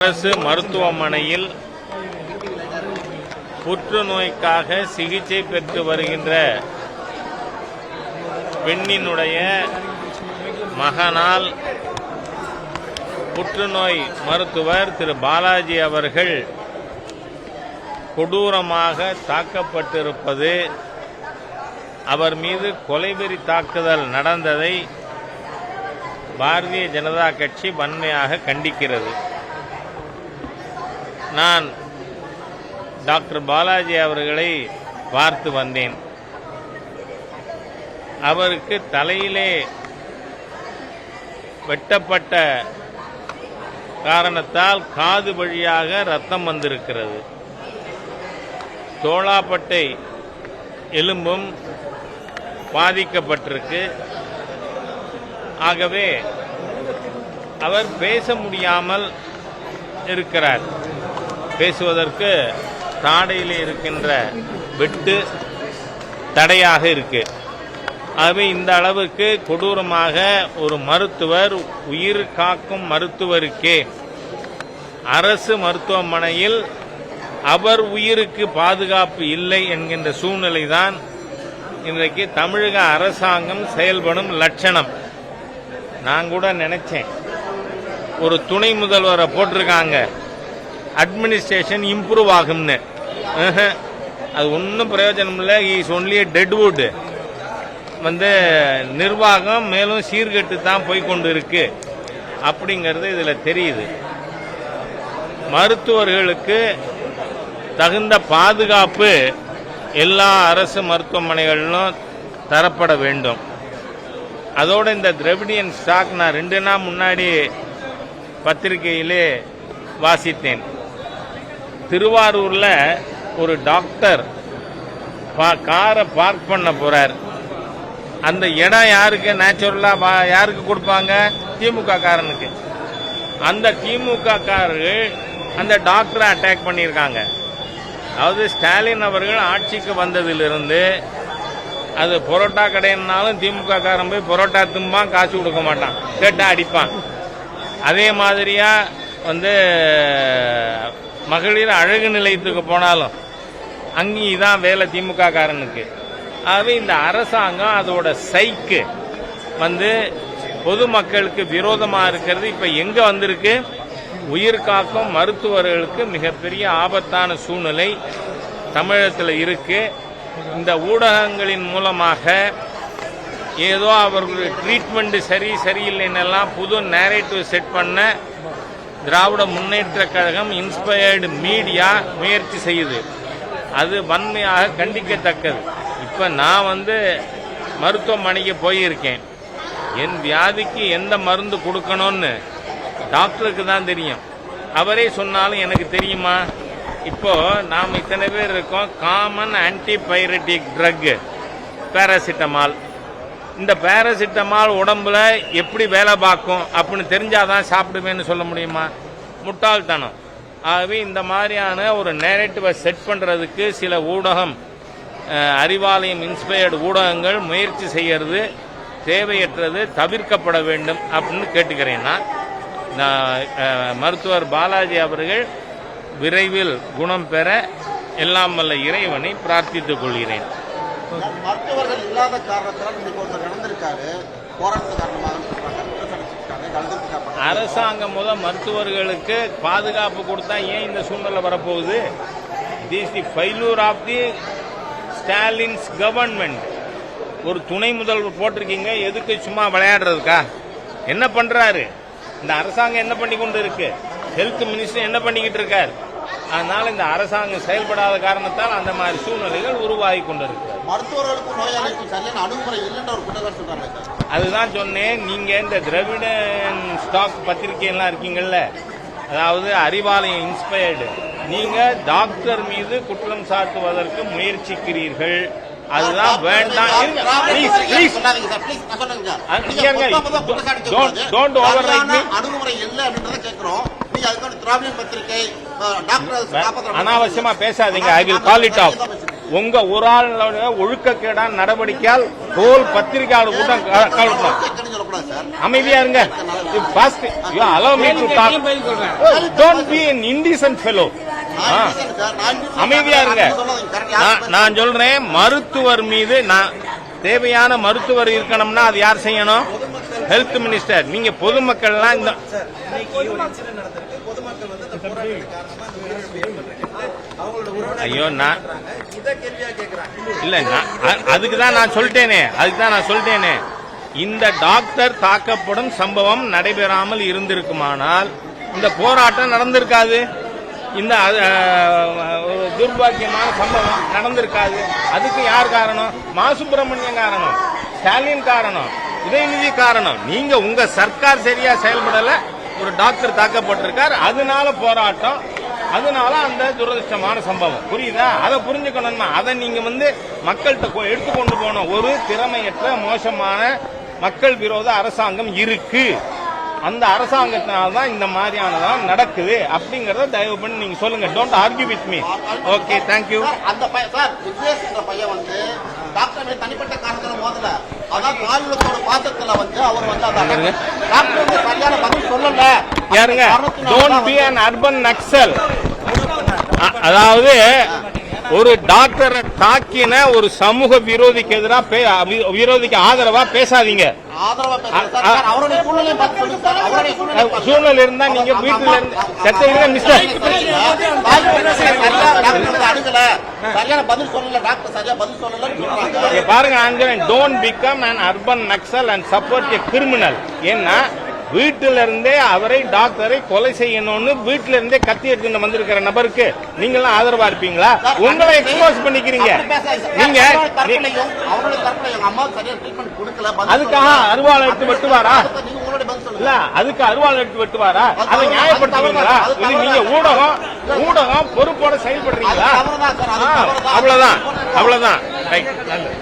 அரசு மருத்துவமனையில் புற்றுநோய்க்காக சிகிச்சை பெற்று வருகின்ற பெண்ணினுடைய மகனால் புற்றுநோய் மருத்துவர் திரு பாலாஜி அவர்கள் கொடூரமாக தாக்கப்பட்டிருப்பது அவர் மீது கொலைவெறி தாக்குதல் நடந்ததை பாரதிய ஜனதா கட்சி வன்மையாக கண்டிக்கிறது. நான் டாக்டர் பாலாஜி அவர்களை பார்த்து வந்தேன். அவருக்கு தலையிலே வெட்டப்பட்ட காரணத்தால் காது வழியாக ரத்தம் வந்திருக்கிறது. தோளாப்பட்டை எலும்பும் பாதிக்கப்பட்டிருக்கு. ஆகவே அவர் பேச முடியாமல் இருக்கிறார். பேசுவதற்கு தாடையில் இருக்கின்ற வெட்டு தடையாக இருக்கு. ஆகவே இந்த அளவுக்கு கொடூரமாக ஒரு மருத்துவர் உயிர் காக்கும் மருத்துவருக்கே அரசு மருத்துவமனையில் அவர் உயிருக்கு பாதுகாப்பு இல்லை என்கின்ற சூழ்நிலை தான் இன்றைக்கு தமிழக அரசாங்கம் செயல்படும் லட்சணம். நான் கூட நினைச்சேன். ஒரு துணை முதல்வரை போட்டிருக்காங்க. அட்மினிஸ்ட்ரேஷன் இம்ப்ரூவ் ஆகும்னு. அது ஒன்றும் பிரயோஜனம் இல்லை. இஸ் ஒன்லி டெட்வுட் வந்து நிர்வாகம் மேலும் சீர்கெட்டு தான் போய்க்கொண்டு இருக்கு அப்படிங்கிறது இதில் தெரியுது. மருத்துவர்களுக்கு தகுந்த பாதுகாப்பு எல்லா அரசு மருத்துவமனைகளிலும் தரப்பட வேண்டும். அதோடு இந்த திரவிடியன் ஸ்டாக் நான் ரெண்டு நாள் முன்னாடி பத்திரிகையிலே வாசித்தேன். திருவாரூரில் ஒரு டாக்டர் பா- காரை பார்க் பண்ண போறார். அந்த இடம் யாருக்கு? நேச்சுரலா வா- யாருக்கு கொடுப்பாங்க? திமுக காரனுக்கு. அந்த திமுக காரர்கள் அந்த டாக்டரை அட்டாக் பண்ணியிருக்காங்க. அதாவது ஸ்டாலின் அவர்கள் ஆட்சிக்கு வந்ததிலிருந்து அது பரோட்டா கடைன்னாலும் திமுக காரன் போய் பரோட்டா தும்பான் காசு கொடுக்க மாட்டான். கேட்டா அடிப்பான். அதே மாதிரியா வந்து மகளிர் அழகு நிலையத்துக்கு போனாலும் அங்கேயும் இதான் வேலை திமுக காரனுக்கு ஆகவே இந்த அரசாங்கம் அதோட சைக்கு வந்து பொதுமக்களுக்கு விரோதமாக இருக்கிறது. இப்போ எங்கே வந்திருக்கு? உயிர் காக்கும் மருத்துவர்களுக்கு மிகப்பெரிய ஆபத்தான சூழ்நிலை தமிழகத்தில் இருக்கு. இந்த ஊடகங்களின் மூலமாக ஏதோ அவர்களுடைய ட்ரீட்மெண்ட் சரி சரியில்லைன்னெல்லாம் புது நேரேட்டிவ் செட் பண்ண திராவிட முன்னேற்ற கழகம் இன்ஸ்பயர்டு மீடியா முயற்சி செய்யுது. அது வன்மையாக கண்டிக்கத்தக்கது. இப்போ நான் வந்து மருத்துவமனைக்கு போயிருக்கேன். என் வியாதிக்கு எந்த மருந்து கொடுக்கணும்னு டாக்டருக்கு தான் தெரியும். அவரே சொன்னாலும் எனக்கு தெரியுமா? இப்போ நாம் இத்தனை பேர் இருக்கோம். காமன் ஆன்டிபைரட்டிக் ட்ரக் பேராசிட்டமால் இந்த பேராசிட்டமால் உடம்புல எப்படி வேலை பார்க்கும் அப்படின்னு தெரிஞ்சாதான் சாப்பிடுவேன்னு சொல்ல முடியுமா? முட்டாள்தனம். ஆகவே இந்த மாதிரியான ஒரு நேரேட்டிவை செட் பண்ணுறதுக்கு சில ஊடகம் அறிவாலயம் இன்ஸ்பயர்டு ஊடகங்கள் முயற்சி செய்கிறது தேவையற்றது தவிர்க்கப்பட வேண்டும் அப்படின்னு கேட்டுக்கிறேன் நான். நான், மருத்துவர் பாலாஜி அவர்கள் விரைவில் குணம் பெற எல்லாம் வல்ல இறைவனை பிரார்த்தித்துக் கொள்கிறேன். மருத்துவர்கள் இல்லாத காரணத்தால் இன்னைக்கு ஒருத்தர் இறந்திருக்காரு. போராட்டத்து காரணமாக அரசாங்கம் முதல் மருத்துவர்களுக்கு பாதுகாப்பு கொடுத்தா ஏன் இந்த சூழ்நிலை வரப்போகுது? This the failure of the Stalin's government ஒரு துணை முதல்வர் போட்டிருக்கீங்க. எதுக்கு சும்மா விளையாடுறதுக்கா? என்ன பண்றாரு? இந்த அரசாங்கம் என்ன பண்ணி கொண்டு இருக்கு ஹெல்த் மினிஸ்டர் என்ன பண்ணிக்கிட்டு இருக்கார்? அதனால இந்த அரசாங்கம் செயல்படாத காரணத்தால் அந்த மாதிரி சூழ்நிலைகள் உருவாகி கொண்டு இருக்கு மருத்துவர்களுக்கும் நோயாளிகளுக்கும் சரியான அணுகுமுறை இல்லைன்ற ஒரு குற்றச்சாட்டு சொல்றாங்க சார். அதுதான் சொன்னேன் நீங்க இந்த திராவிடன் ஸ்டாக் பத்திரிகையெல்லாம் இருக்கீங்கல்ல அதாவது அறிவாலயம் இன்ஸ்பயர்டு நீங்க டாக்டர் மீது குற்றம் சாட்டுவதற்கு முயற்சிக்கிறீர்கள். அதுதான் வேண்டாம். அணுகுமுறை இல்லை அப்படின்றத கேட்கிறோம் நீங்க அதுக்கான திராவிட பத்திரிகை அஹ், டாக்டர் காப்பாற்ற அனாவசியமா பேசாதீங்க. I will call it off உங்க ஒரு ஆளோட ஒழுக்கக்கேடான நடவடிக்கையால் ஹோல் பத்திரிகையாளர் கூட்டம் கலட்டணும் அமைதியா இருங்க. First you allow me to talk don't be an indecent fellow. அமைதியா. இருங்க. நான் சொல்றேன் மருத்துவர் மீது நான் தேவையான மருத்துவர் இருக்கணும்னா அது யார் செய்யணும்? ஹெல்த் மினிஸ்டர் நீங்க பொதுமக்கள்லாம் இந்த ஐயோ நான் இல்ல அதுக்கு தான் நான் சொல்லிட்டேனே. அதுக்கு தான் நான் சொல்லிட்டேனே. இந்த டாக்டர் தாக்கப்படும் சம்பவம் நடைபெறாமல் இருந்திருக்குமானால் இந்த போராட்டம் நடந்திருக்காது. இந்த துர்பாக்கியமான சம்பவம் நடந்திருக்காது. அதுக்கு யார் காரணம்? மா சுப்பிரமணியம் காரணம். ஸ்டாலின் காரணம். உதயநிதி காரணம். நீங்க உங்க சர்க்கார் சரியா செயல்படல ஒரு டாக்டர் தாக்கப்பட்டிருக்கார் அதனால போராட்டம் அதனால அந்த துரதிருஷ்டமான சம்பவம். புரியுதா? அதை புரிஞ்சுக்கணும்னா அதை நீங்க வந்து மக்கள்கிட்ட கொ- எடுத்து கொண்டு ஒரு திறமையற்ற மோசமான மக்கள் விரோத அரசாங்கம் இருக்கு. அந்த அரசாங்கத்தினால்தான் இந்த மாதிரியானதான் நடக்குது. அப்படிங்கறத தயவு பண்ணி நீங்க சொல்லுங்க. Don't argue with me okay thank you அந்த பையன் சார் பையன் வந்து டாக்டர் தனிப்பட்ட காரணத்தில் மோதல. அதான் மாநிலத்தோட பாத்திரத்துல வந்து அவர் வந்து அந்த? டாக்டர் வந்து சரியான பதில் சொல்லல. யாருங்க? Don't be an urban Naxal அதாவது ஒரு டாக்டரை தாக்கின ஒரு சமூக விரோதிக்கு எதிராக விரோதிக்கு ஆதரவா பேசாதீங்க சூழ்நிலை இருந்தா நீங்க வீட்டுல இருந்து செத்த மிஸ்டர் பாருங்க ஆஞ்சலன் don't become an urban Naxal and support a criminal ஏன்னா வீட்டில இருந்தே அவரை டாக்டரை கொலை செய்யணும்னு வீட்டில இருந்தே கத்தி எடுத்துட்டு வந்திருக்கிற நபருக்கு நீங்க எல்லாம் ஆதரவா இருப்பீங்களா? உங்களை எக்ஸ்போஸ் பண்ணிக்கிறீங்க. நீங்க அதுக்காக. அருவாள் எடுத்து வெட்டுவாரா? இல்ல அதுக்கு அருவாள் எடுத்து வெட்டுவாரா? அது நியாயப்படுத்துவீங்களா? இது நீங்க ஊடகம் ஊடகம் பொறுப்போட செயல்படுறீங்களா. அவ்வளவுதான். அவ்வளவுதான். ரைட் நல்லது